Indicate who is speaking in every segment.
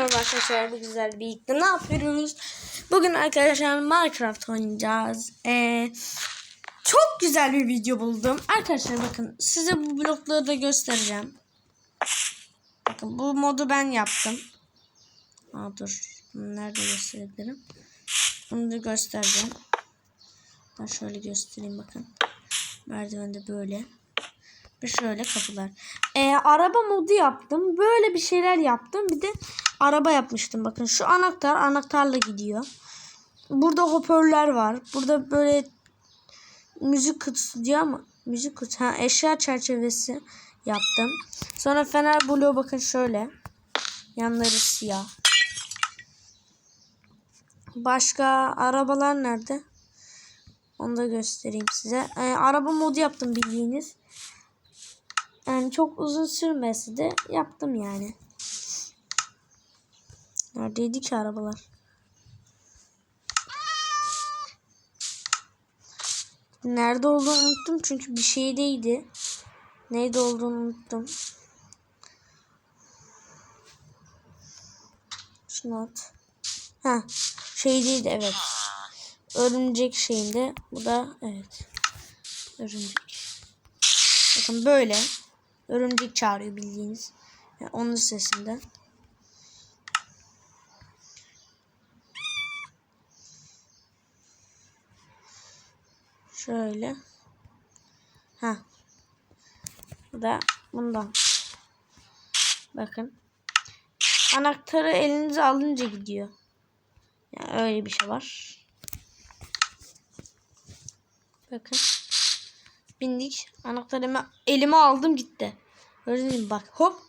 Speaker 1: merhaba arkadaşlar. Bu güzel birlikte ne yapıyoruz? Bugün arkadaşlar Minecraft oynayacağız. Ee, çok güzel bir video buldum. Arkadaşlar bakın size bu blokları da göstereceğim. Bakın bu modu ben yaptım. Aa dur. Nerede gösterebilirim? Bunu da göstereceğim. Ben şöyle göstereyim bakın. Merdiven de böyle. Ve şöyle kapılar. Ee, araba modu yaptım. Böyle bir şeyler yaptım. Bir de araba yapmıştım. Bakın şu anahtar anahtarla gidiyor. Burada hoparlörler var. Burada böyle müzik kutusu diyor ama müzik kutusu. Ha, eşya çerçevesi yaptım. Sonra fener bloğu bakın şöyle. Yanları siyah. Başka arabalar nerede? Onu da göstereyim size. Ee, araba modu yaptım bildiğiniz. Yani çok uzun sürmesi de yaptım yani. Neredeydi ki arabalar? Nerede olduğunu unuttum çünkü bir şeydeydi. Neyde olduğunu unuttum. Şunu at. Ha, şeydeydi evet. Örümcek şeyinde. Bu da evet. Örümcek. Bakın böyle. Örümcek çağırıyor bildiğiniz. Yani onun sesinden. Şöyle. Ha. Bu da bundan. Bakın. Anahtarı elinize alınca gidiyor. Yani öyle bir şey var. Bakın. Bindik. Anahtarımı elime aldım gitti. Gördünüz mü bak hop.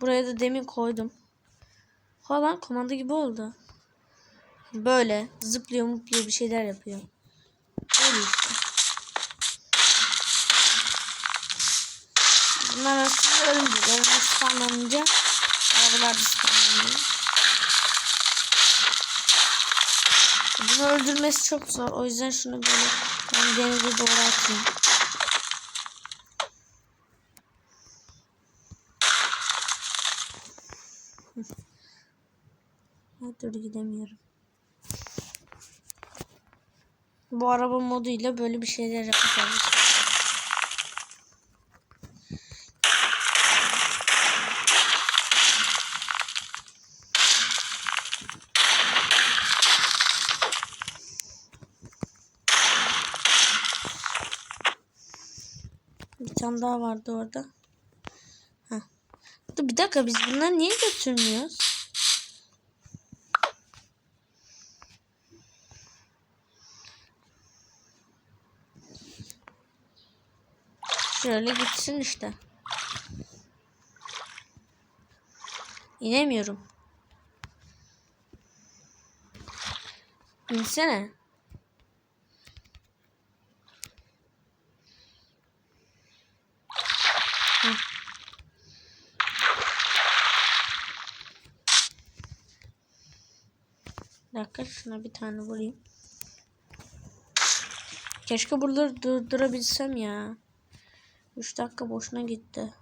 Speaker 1: Buraya da demin koydum. Falan komanda gibi oldu. Böyle zıplıyor mutluyor bir şeyler yapıyor. Öyle işte. Bunlar aslında örümcek. Örümcek spamlanınca arabalar da spamlanıyor. Bunu öldürmesi çok zor. O yüzden şunu böyle ben denize doğru atayım. Her türlü gidemiyorum. Bu araba moduyla böyle bir şeyler yapacağız. Bir tane daha vardı orada. Heh. Bir dakika biz bunları niye götürmüyoruz? Şöyle gitsin işte. İnemiyorum. İnsene. Hı. Bir dakika şuna bir tane vurayım. Keşke buraları durdurabilsem ya. 3 dakika boşuna gitti.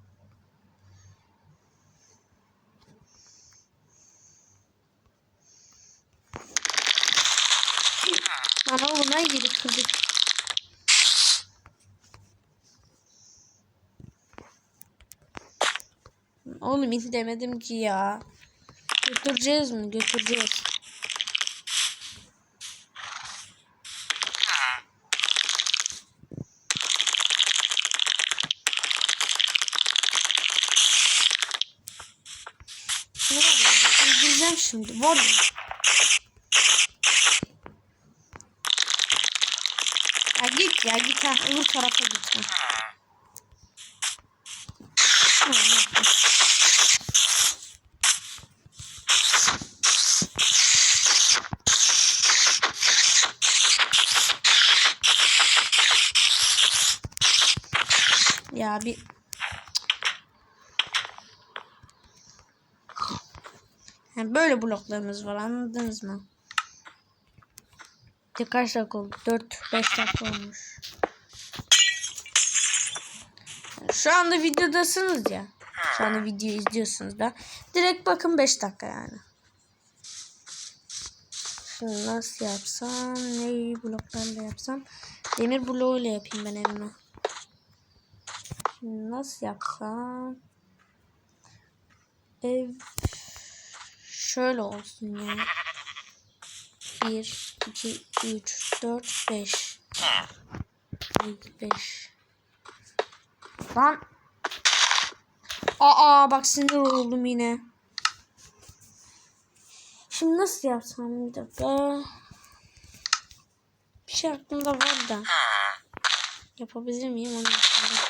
Speaker 1: Ana buna geri kırdık. Oğlum hiç demedim ki ya. Götüreceğiz mi? Götüreceğiz. Ne Öldüreceğim şimdi. Mı? Ya git ya git ha. Öbür tarafa git. Ha. Ya bir Yani böyle bloklarımız var anladınız mı? Kaç dakika oldu? 4-5 dakika olmuş. Şu anda videodasınız ya. Şu anda video izliyorsunuz da. Direkt bakın 5 dakika yani. Şimdi nasıl yapsam? Neyi bloklarla yapsam? Demir bloğuyla yapayım ben evimi. Şimdi nasıl yapsam? Ev şöyle olsun ya. 1, 2, 3, 4, 5. 5. Lan. Aa bak sinir oldum yine. Şimdi nasıl yapsam bir dakika. Bir şey aklımda var da. Yapabilir miyim onu? Yapayım.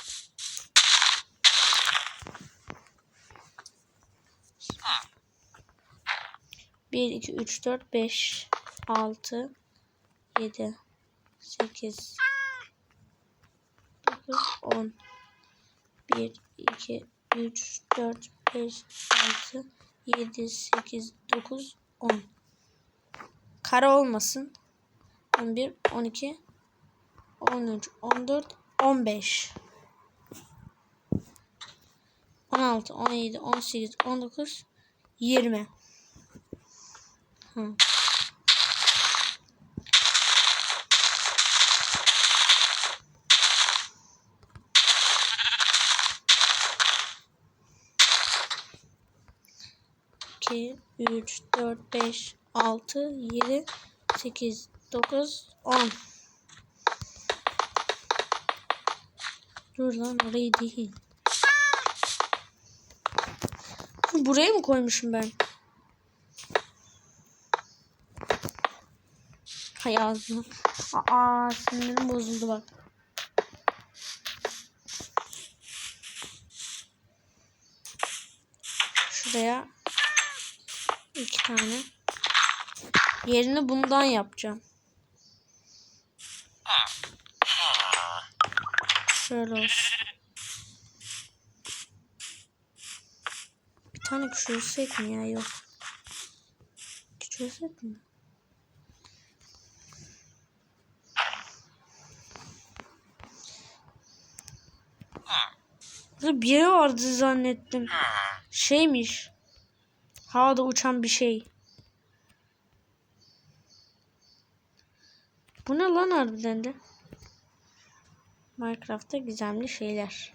Speaker 1: 1, 2, 3, 4, 5, 6, 7, 8, 9, 10, 1, 2, 3, 4, 5, 6, 7, 8, 9, 10. Kara olmasın. 11, 12, 13, 14, 15. 16, 17, 18, 19, 20. Hı. İki, üç, dört, beş, altı, yedi, sekiz, dokuz, on. Dur lan orayı değil. Buraya mı koymuşum ben? Hay ağzına. Aa sinirim bozuldu bak. Şuraya iki tane. Yerini bundan yapacağım. Şöyle olsun. Bir tane küçülsek mi ya? Yok. Küçülsek mi? Burada biri vardı zannettim. Şeymiş. Havada uçan bir şey. Bu ne lan harbiden de? Minecraft'ta gizemli şeyler.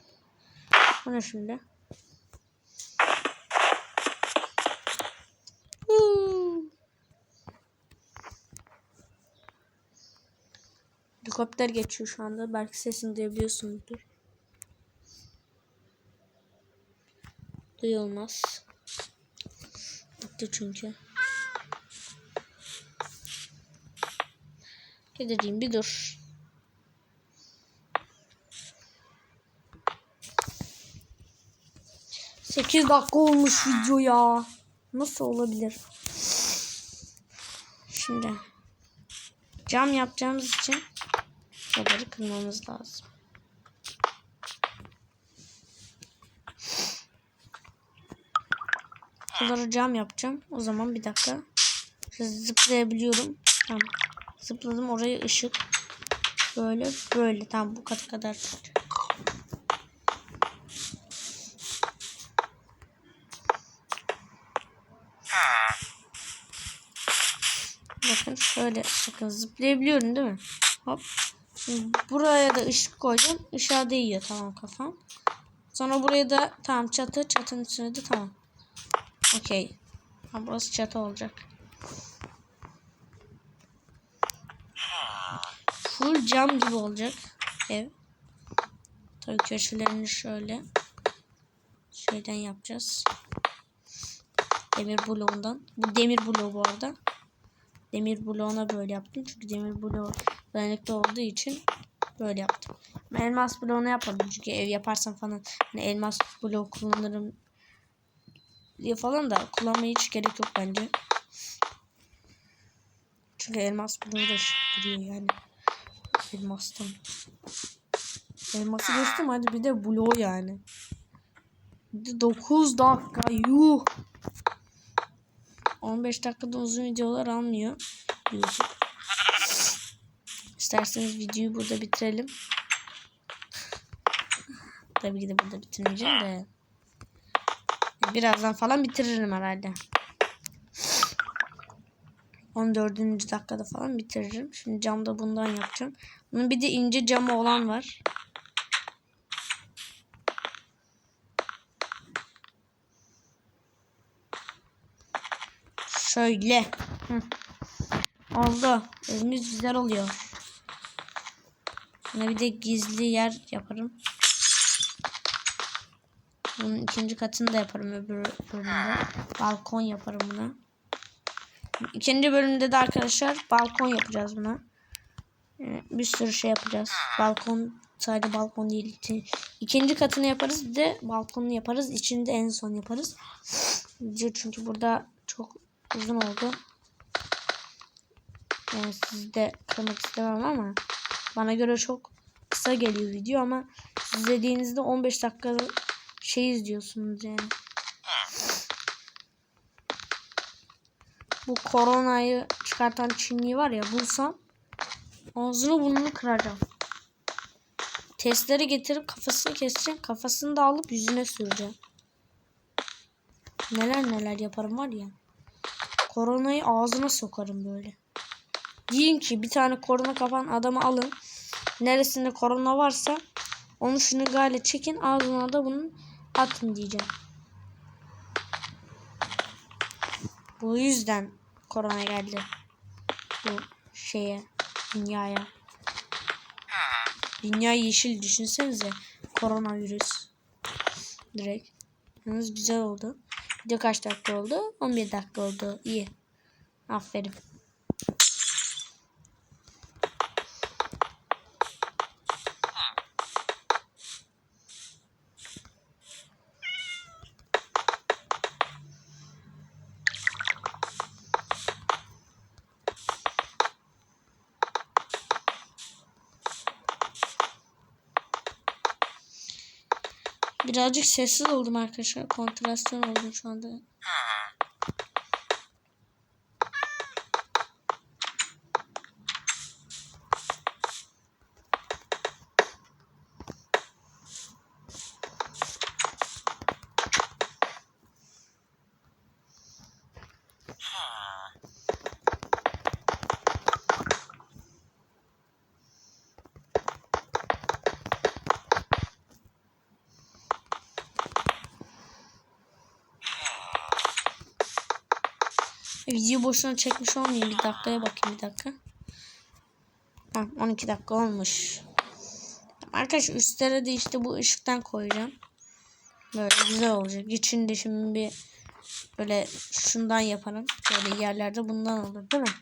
Speaker 1: Bu ne şimdi? Helikopter geçiyor şu anda. Belki sesini duyabiliyorsunuzdur. Duyulmaz. Bitti çünkü. Gideceğim bir dur. Sekiz dakika olmuş video ya. Nasıl olabilir? Şimdi cam yapacağımız için şuraları kırmamız lazım. Buraları cam yapacağım. O zaman bir dakika. Zıplayabiliyorum. Tamam. Zıpladım oraya ışık. Böyle böyle. Tamam bu kat kadar. Bakın şöyle bakın zıplayabiliyorum değil mi? Hop. Şimdi buraya da ışık koyacağım. Işığa değiyor tamam kafam. Sonra buraya da tamam çatı. Çatının üstüne de tamam. Okey. Burası çatı olacak. Full cam gibi olacak ev. Tabii köşelerini şöyle şeyden yapacağız. Demir bloğundan. Bu demir bloğu bu arada. Demir bloğuna böyle yaptım. Çünkü demir bloğu dayanıklı olduğu için böyle yaptım. Elmas bloğuna yapmadım. Çünkü ev yaparsam falan hani elmas bloğu kullanırım diye falan da kullanmaya hiç gerek yok bence. Çünkü elmas da şık duruyor yani. Elmastan. Elması geçtim hadi bir de bloğu yani. Bir de 9 dakika yuh. 15 dakikada uzun videolar almıyor. YouTube. İsterseniz videoyu burada bitirelim. Tabii ki de burada bitirmeyeceğim de. Birazdan falan bitiririm herhalde. 14. dakikada falan bitiririm. Şimdi camda bundan yapacağım. Bunun bir de ince camı olan var. Şöyle. Hı. Oldu. Evimiz güzel oluyor. Buna bir de gizli yer yaparım. Bunun ikinci katını da yaparım öbür bölümde. Balkon yaparım buna. İkinci bölümde de arkadaşlar balkon yapacağız buna. Ee, Bir sürü şey yapacağız. Balkon sadece balkon değil. İki- İkinci katını yaparız bir de balkonunu yaparız. İçinde en son yaparız. Çünkü burada çok uzun oldu. Yani sizi de kırmak istemem ama bana göre çok kısa geliyor video ama siz izlediğinizde 15 dakika şey izliyorsunuz yani. Bu koronayı çıkartan Çinli var ya bulsam ağzını burnunu kıracağım. Testleri getirip kafasını keseceğim. Kafasını da alıp yüzüne süreceğim. Neler neler yaparım var ya. Koronayı ağzına sokarım böyle. Diyeyim ki bir tane korona kapan adamı alın. Neresinde korona varsa onu şunu gale çekin ağzına da bunun atın diyeceğim. Bu yüzden korona geldi. Bu şeye dünyaya. Dünya yeşil düşünsenize. Koronavirüs. Direkt. Yalnız güzel oldu. Video kaç dakika oldu? 11 dakika oldu. İyi. Aferin. Birazcık sessiz oldum arkadaşlar. Kontrasyon oldum şu anda. Video boşuna çekmiş olmayayım. Bir dakikaya bakayım bir dakika. Ha, 12 dakika olmuş. Arkadaşlar üstlere de işte bu ışıktan koyacağım. Böyle güzel olacak. İçinde şimdi bir böyle şundan yaparım. Böyle yerlerde bundan olur değil mi?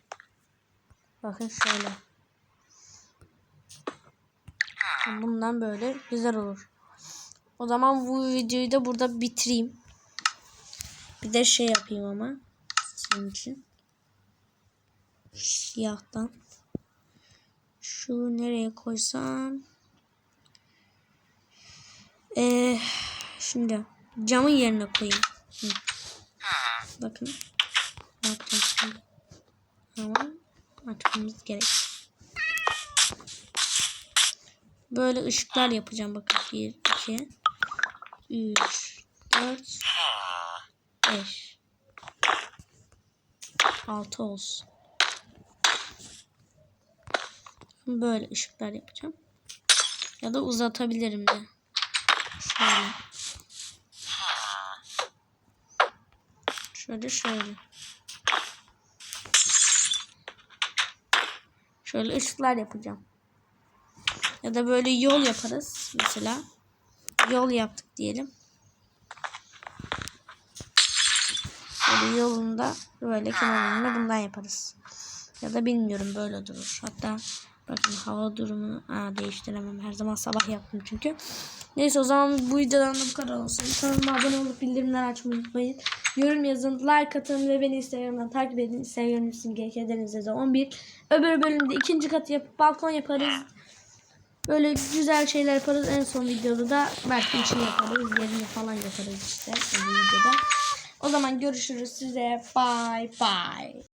Speaker 1: Bakın şöyle. Bundan böyle güzel olur. O zaman bu videoyu da burada bitireyim. Bir de şey yapayım ama senin için. Siyahtan. Şu nereye koysam? Ee, şimdi camın yerine koyayım. Hı. Bakın. Bakın şimdi. Ama açmamız gerek. Böyle ışıklar yapacağım. Bakın 1, 2, 3, 4, 5. 6 olsun. Böyle ışıklar yapacağım. Ya da uzatabilirim de. Şöyle. Şöyle şöyle. Şöyle ışıklar yapacağım. Ya da böyle yol yaparız mesela. Yol yaptık diyelim. Böyle yolunda böyle kenarlarında bundan yaparız. Ya da bilmiyorum böyle durur. Hatta bakın hava durumunu aa, değiştiremem. Her zaman sabah yaptım çünkü. Neyse o zaman bu videodan da bu kadar olsun. Kanalıma abone olup bildirimler açmayı unutmayın. Yorum yazın, like atın ve beni Instagram'dan takip edin. Instagram isim GKDeniz'de 11. Öbür bölümde ikinci katı yapıp balkon yaparız. Böyle güzel şeyler yaparız. En son videoda da belki için yaparız. Yerini falan yaparız işte. Bu videoda. O zaman görüşürüz size. Bye bye.